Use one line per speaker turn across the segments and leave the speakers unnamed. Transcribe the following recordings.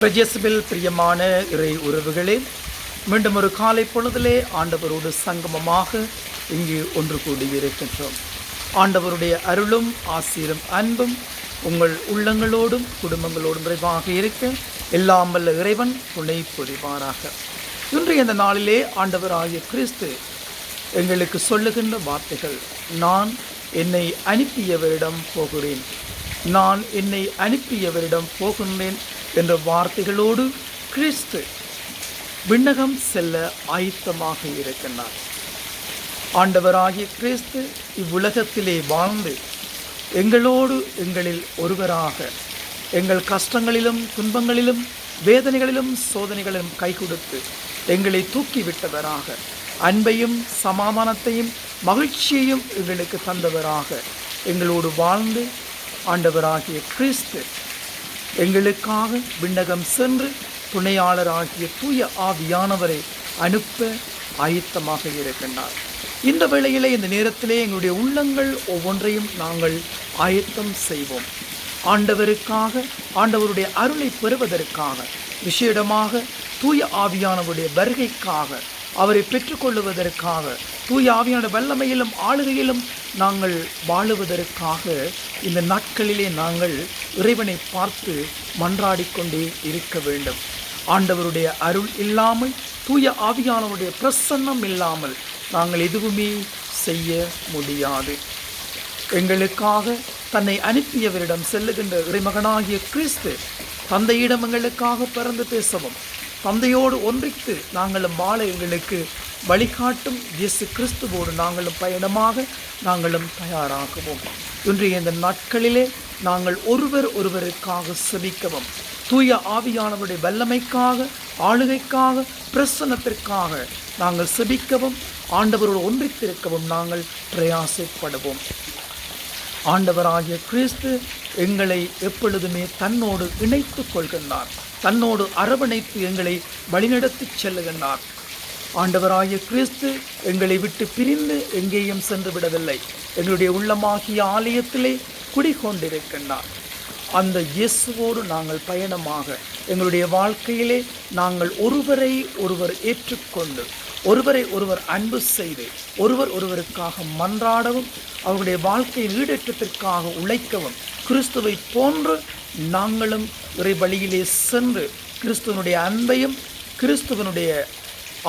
பிரஜேசுவில் பிரியமான இறை உறவுகளே மீண்டும் ஒரு காலை பொழுதிலே ஆண்டவரோடு சங்கமமாக இங்கு ஒன்று கூடியிருக்கின்றோம். ஆண்டவருடைய அருளும் ஆசீரும் அன்பும் உங்கள் உள்ளங்களோடும் குடும்பங்களோடும் நிறைவாக இருக்க எல்லாம் வல்ல இறைவன் துணை புரிவாராக. இன்றைய இந்த நாளிலே ஆண்டவராகிய கிறிஸ்து எங்களுக்கு சொல்லுகின்ற வார்த்தைகள் நான் என்னை அனுப்பியவரிடம் போகிறேன். நான் என்னை அனுப்பியவரிடம் போகின்றேன் என்ற வார்த்தைகளோடு கிறிஸ்து விண்ணகம் செல்ல ஆயத்தமாக இருக்கின்றார். ஆண்டவராகிய கிறிஸ்து இவ்வுலகத்திலே வாழ்ந்து எங்களோடு எங்களில் ஒருவராக எங்கள் கஷ்டங்களிலும் துன்பங்களிலும் வேதனைகளிலும் சோதனைகளிலும் கை கொடுத்து எங்களை தூக்கிவிட்டவராக அன்பையும் சமாதானத்தையும் மகிழ்ச்சியையும் எங்களுக்கு தந்தவராக எங்களோடு வாழ்ந்து ஆண்டவராகிய கிறிஸ்து எங்களுக்காக விண்ணகம் சென்று துணையாளராகிய தூய ஆவியானவரை அனுப்ப ஆயத்தமாக இருக்கின்றார். இந்த வேளையிலே இந்த நேரத்திலே எங்களுடைய உள்ளங்கள் ஒவ்வொன்றையும் நாங்கள் ஆயத்தம் செய்வோம். ஆண்டவருக்காக ஆண்டவருடைய அருளை பெறுவதற்காக விஷயமாக தூய ஆவியானவருடைய வருகைக்காக அவரை பெற்றுக்கொள்ளுவதற்காக தூய ஆவியான வல்லமையிலும் ஆளுகையிலும் நாங்கள் வாழுவதற்காக இந்த நாட்களிலே நாங்கள் இறைவனை பார்த்து மன்றாடிக்கொண்டே இருக்க வேண்டும். ஆண்டவருடைய அருள் இல்லாமல் தூய ஆவியானவருடைய பிரசன்னம் இல்லாமல் நாங்கள் எதுவுமே செய்ய முடியாது. எங்களுக்காக தன்னை அனுப்பியவரிடம் செல்லுகின்ற இறைமகனாகிய கிறிஸ்து தந்தையிடம் எங்களுக்காக பிறந்து பேசவும் தந்தையோடு ஒன்றித்து நாங்களும் வாழ எங்களுக்கு வழிகாட்டும் இயேசு கிறிஸ்துவோடு நாங்களும் பயணமாக நாங்களும் தயாராகவும். இன்றைய இந்த நாட்களிலே நாங்கள் ஒருவர் ஒருவருக்காக செபிக்கவும். தூய ஆவியானவருடைய வல்லமைக்காக ஆளுகைக்காக பிரசன்னத்திற்காக நாங்கள் செபிக்கவும் ஆண்டவரோடு ஒன்றித்திருக்கவும் நாங்கள் பிரயாசப்படுவோம். ஆண்டவராகிய கிறிஸ்து எங்களை எப்பொழுதுமே தன்னோடு இணைத்து கொள்கின்றார். தன்னோடு அரவணைத்து எங்களை வழிநடத்திச் செல்லுகின்றார். ஆண்டவராகிய கிறிஸ்து எங்களை விட்டு பிரிந்து எங்கேயும் சென்று விடவில்லை. எங்களுடைய உள்ளமாகிய ஆலயத்திலே குடிகொண்டிருக்கின்றார். அந்த இயேசுவோடு நாங்கள் பயணமாக எங்களுடைய வாழ்க்கையிலே நாங்கள் ஒருவரை ஒருவர் ஏற்றுக்கொண்டு ஒருவரை ஒருவர் அன்பு செய்து ஒருவர் ஒருவருக்காக மன்றாடவும் அவருடைய வாழ்க்கையின் ஈடேற்றத்திற்காக உழைக்கவும் கிறிஸ்துவை போன்று நாங்களும் இறை வழியிலே சென்று கிறிஸ்துவனுடைய அன்பையும் கிறிஸ்துவனுடைய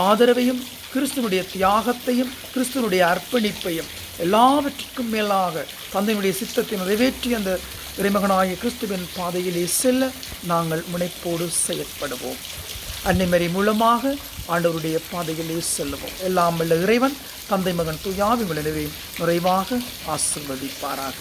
ஆதரவையும் கிறிஸ்துவனுடைய தியாகத்தையும் கிறிஸ்துவனுடைய அர்ப்பணிப்பையும் எல்லாவற்றுக்கும் மேலாக தந்தையினுடைய சித்தத்தை நிறைவேற்றி அந்த இறைமகனாகிய கிறிஸ்துவின் பாதையிலே செல்ல நாங்கள் முனைப்போடு செயற்படுவோம். அன்னைமறை மூலமாக ஆண்டவருடைய பாதையிலே செல்லுவோம். எல்லாம் வல்ல இறைவன் தந்தை மகன் துயாவி நிறைவே நிறைவாக ஆசிர்வதிப்பாராக.